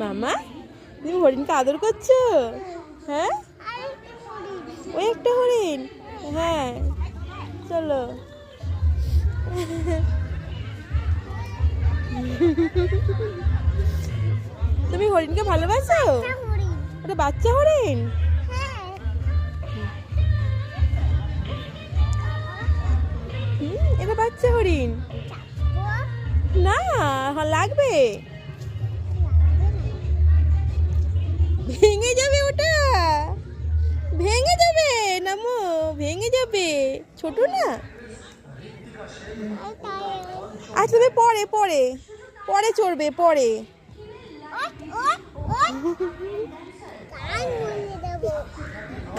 মামা তুমি হরিণকে আদর করছ? হ্যাঁ? ওই একটা হরিণ। হ্যাঁ চলো। তুমি হরিণকে ভালোবাসো? ওটা বাচ্চা হরিণ? এটা বাচ্চা হরিণ। না হ্যাঁ, লাগবে। ছোট না? আচ্ছা পরে পরে। পরে চড়বে, পরে।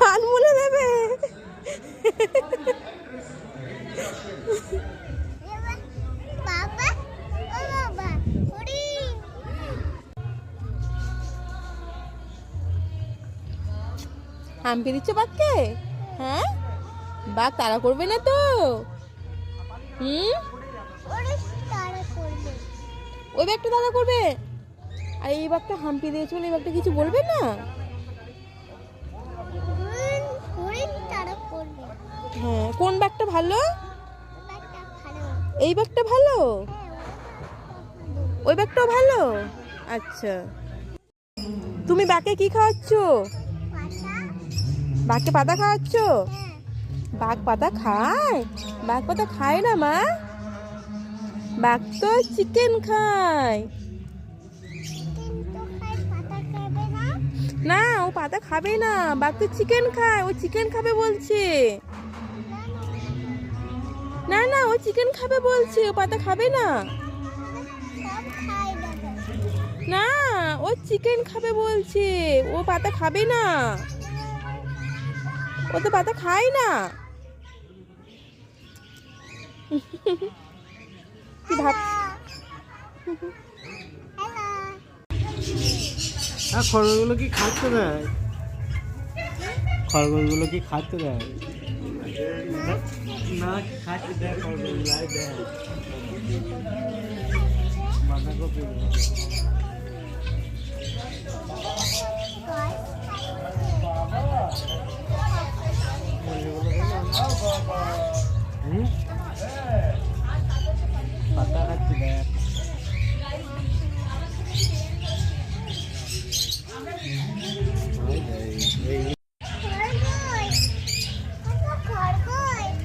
কান মুলে দেবে। হাম্পি দিচ্ছ বাঘকে? হ্যাঁ? বাঘ তাড়া করবে না তো? হুম? তারা ওই ব্যাগটা তাড়া করবে? আর এই বাঘটা হাম্পি দিয়ে চলে এই বাঘটা কিছু বলবে না? তারা হ্যাঁ কোন ব্যাগটা ভালো? এই ব্যাগটা ভালো? হ্যাঁ ওই ব্যাগটাও ভালো? আচ্ছা। তুমি বাঘকে কি খাওয়াচ্ছ? বাঘকে পাতা খাওয়াচ্ছ? হ্যাঁ। বাঘ পাতা খায়? বাঘ পাতা খায় না, মা? বাঘ তো চিকেন খায়। না, ও পাতা খাবে না। বাঘ তো চিকেন খায়। ও চিকেন খাবে বলছে। না না, ও চিকেন খাবে বলছে। ও পাতা খাবে না। না, ও চিকেন খাবে বলছে। ও পাতা খাবে না। ও তো পাতা খায় না। কি ভাব কি খাচ্ছে দেয় খড়গুলো কি খাচ্ছে দেয় না খাচ্ছে দেয় খড়গুলো দেয় বাঁধাকপি।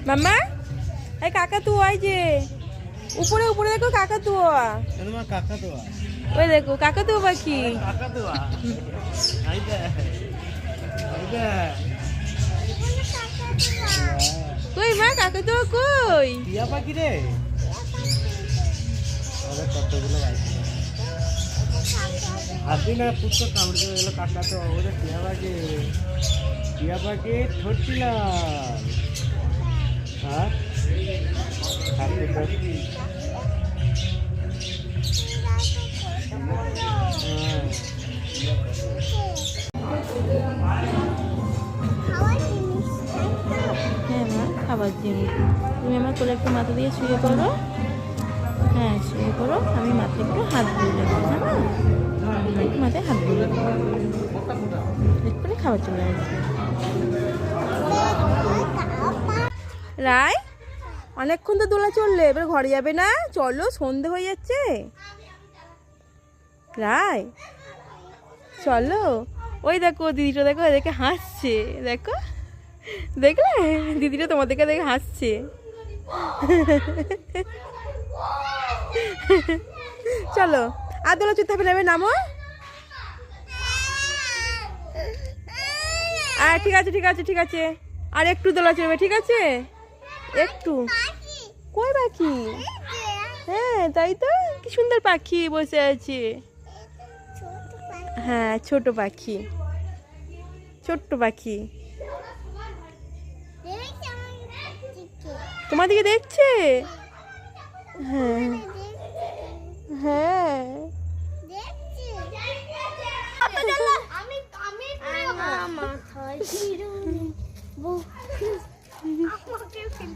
মাম্মা? এই কাকা তু যে। উপরে উপরে দেখো কাকা তুয়া তোমার কাকা তো ওই দেখো কাকা তুয়া পাখি কই মা কাকা তুয়া কই? টিয়া পাখি রে। কতগুলো হাতি না পুত্র কামড়ে দেবে এগুলো কাকা তো ওদের টিয়া পাখি। টিয়া পাখি ঠোঁটছিলাম খাবার জিনিস তুমি আমার কোলে একটু মাথা দিয়ে শুয়ে পড়ো। হ্যাঁ শুয়ে পড়ো। আমি মাথায় একটু হাত বুলিয়ে দেবো হ্যাঁ মাথায় হাত বুলিয়ে দেবো। এক্ষুনি খাবার চলে আসবে। রায়, অনেকক্ষণ তো দোলা চললে, এবার ঘরে যাবে না? চলো, সন্ধে হয়ে যাচ্ছে। রায়, চলো। ওই দেখো, দিদিটা দেখো, এদেরকে হাসছে, দেখো। দেখলে? দিদিটা তোমাদেরকে দেখে হাসছে। চলো, আর দোলা চুপ থাকবে নেবে নামো। আর ঠিক আছে ঠিক আছে ঠিক আছে। আর একটু দোলা চলবে ঠিক আছে? একটু। কই পাখি? হ্যাঁ তাই তো। কি সুন্দর পাখি বসে আছে। হ্যাঁ ছোট পাখি। ছোট্ট পাখি। তোমার দিকে দেখছে? হ্যাঁ। হ্যাঁ। আমি আমি মাথায় আমাকে ফেলতে দিচ্ছি দাঁড়া আমি যাব আমি যাব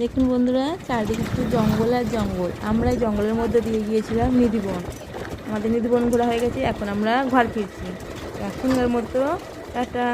দেখুন বন্ধুরা, চারদিকে একটু জঙ্গল আর জঙ্গল। আমরা এই জঙ্গলের মধ্যে দিয়ে গিয়েছিলাম নিধিবন। আমাদের নিধিবন ঘোরা হয়ে গেছে, এখন আমরা ঘর ফিরছি। এখনকার মতো টাটা।